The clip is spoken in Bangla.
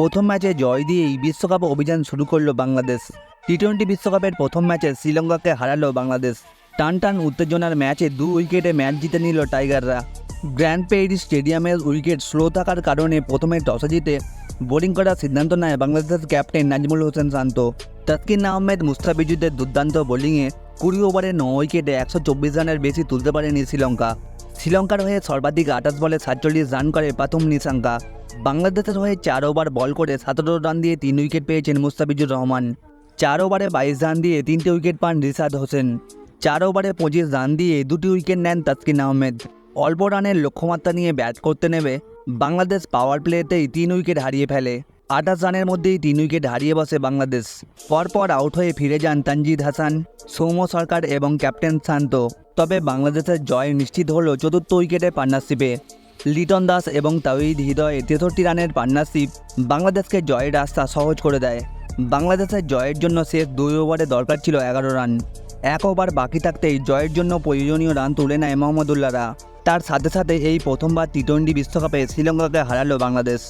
প্রথম ম্যাচে জয় দিয়েই বিশ্বকাপ অভিযান শুরু করল বাংলাদেশ। টি টোয়েন্টি বিশ্বকাপের প্রথম ম্যাচে শ্রীলঙ্কাকে হারালো বাংলাদেশ। টান টান উত্তেজনার ম্যাচে দু উইকেটে ম্যাচ জিতে নিল টাইগাররা। গ্র্যান্ড পেইরি স্টেডিয়ামের উইকেট স্লো থাকার কারণে প্রথমে টসে জিতে বোলিং করার সিদ্ধান্ত নেয় বাংলাদেশের ক্যাপ্টেন নাজমুল হোসেন শান্ত। তাসকিন আহমেদ মুস্তাফিজুদ্দের দুর্দান্ত বোলিংয়ে কুড়ি ওভারে ন উইকেটে একশো চব্বিশ রানের বেশি তুলতে পারেনি শ্রীলঙ্কা। শ্রীলঙ্কার হয়ে সর্বাধিক আঠাশ বলে সাতচল্লিশ রান করে প্রথম নিশাঙ্কা। বাংলাদেশের হয়ে চার ওভার বল করে সতেরো রান দিয়ে তিন উইকেট পেয়েছেন মুস্তাফিজুর রহমান। চার ওভারে বাইশ রান দিয়ে তিনটি উইকেট পান রিশাদ হোসেন। চার ওভারে পঁচিশ রান দিয়ে দুটি উইকেট নেন তাসকিন আহমেদ। অল্প রানের লক্ষ্যমাত্রা নিয়ে ব্যাট করতে নেবে বাংলাদেশ পাওয়ার প্লেতেই তিন উইকেট হারিয়ে ফেলে। আঠাশ রানের মধ্যেই তিন উইকেট হারিয়ে বসে বাংলাদেশ। পরপর আউট হয়ে ফিরে যান তানজিদ হাসান, সৌম্য সরকার এবং ক্যাপ্টেন শান্ত। তবে বাংলাদেশের জয় নিশ্চিত হলো চতুর্থ উইকেটে পার্টনারশিপে লিটন দাস এবং তাওহিদ হৃদয়ে তেষট্টি রানের পার্টনারশিপ বাংলাদেশকে জয়ের রাস্তা সহজ করে দেয়। বাংলাদেশের জয়ের জন্য শেষ দুই ওভারে দরকার ছিল এগারো রান। এক ওভার বাকি থাকতেই জয়ের জন্য প্রয়োজনীয় রান তুলে নেয় মোহাম্মদুল্লাহরা। তার সাথে সাথে এই প্রথমবার টি টোয়েন্টি বিশ্বকাপে শ্রীলঙ্কাকে হারালো বাংলাদেশ।